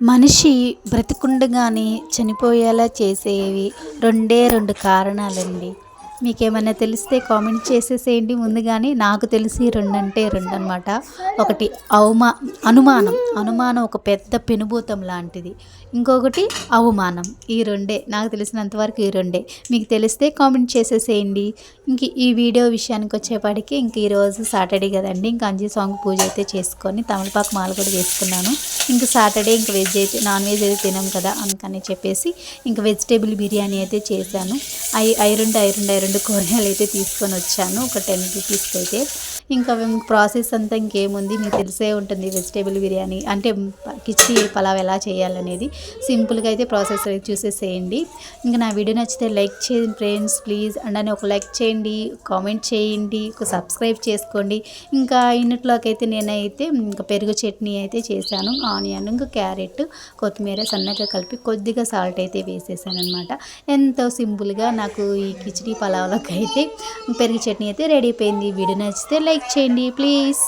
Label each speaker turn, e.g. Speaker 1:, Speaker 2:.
Speaker 1: మనిషి బ్రతికుండగానే చనిపోయేలా చేసేవి రెండే రెండు కారణాలండి. మీకేమైనా తెలిస్తే కామెంట్ చేసేసేయండి. ముందుగానే నాకు తెలిసి రెండు అంటే రెండు అనమాట ఒకటి అవమా అనుమానం. అనుమానం ఒక పెద్ద పెనుభూతం లాంటిది. ఇంకొకటి అవమానం. ఈ రెండే. నాకు తెలిసినంతవరకు ఈ రెండే. మీకు తెలిస్తే కామెంట్ చేసేసేయండి. ఇంక ఈ వీడియో విషయానికి వచ్చేపాటికి ఇంక ఈరోజు సాటర్డే కదండి. ఇంక అంజీ సాంగ్ పూజ అయితే చేసుకొని తమలపాకు మాల కూడా వేసుకున్నాను. ఇంక సాటర్డే ఇంక వెజ్ అయితే నాన్ వెజ్ అయితే తినాం కదా అందుకని చెప్పేసి ఇంక వెజిటేబుల్ బిర్యానీ అయితే చేశాను. ఐ ఐరన్ ఐరుండి ఐరుండి కూరగాయలు అయితే తీసుకొని వచ్చాను. ఒక టెన్ రూపీస్కి అయితే. ఇంకా ప్రాసెస్ అంతా ఇంకేముంది? మీకు తెలిసే ఉంటుంది వెజిటేబుల్ బిర్యానీ. అంటే కిచ్చి పలావ్ ఎలా చేయాలనేది. సింపుల్గా అయితే ప్రాసెస్ చూసేసేయండి. ఇంకా నా వీడియో నచ్చితే లైక్ చేయండి ఫ్రెండ్స్ ప్లీజ్. అండ్ అని ఒక లైక్ చేయండి కామెంట్ చేయండి ఒక సబ్స్క్రైబ్ చేసుకోండి. ఇంకా ఇన్నట్లోకి అయితే నేనైతే ఇంకా పెరుగు చట్నీ అయితే చేశాను. ఆనియన్ ఇంకా క్యారెట్ కొత్తిమీర సన్నగా కలిపి కొద్దిగా సాల్ట్ అయితే వేసేసాను అనమాట ఎంతో సింపుల్గా నా నాకు ఈ కిచిడి పలావ్లోకి అయితే పెరుగు చట్నీ అయితే రెడీ అయిపోయింది. వీడియో నచ్చితే లైక్ చేయండి ప్లీజ్.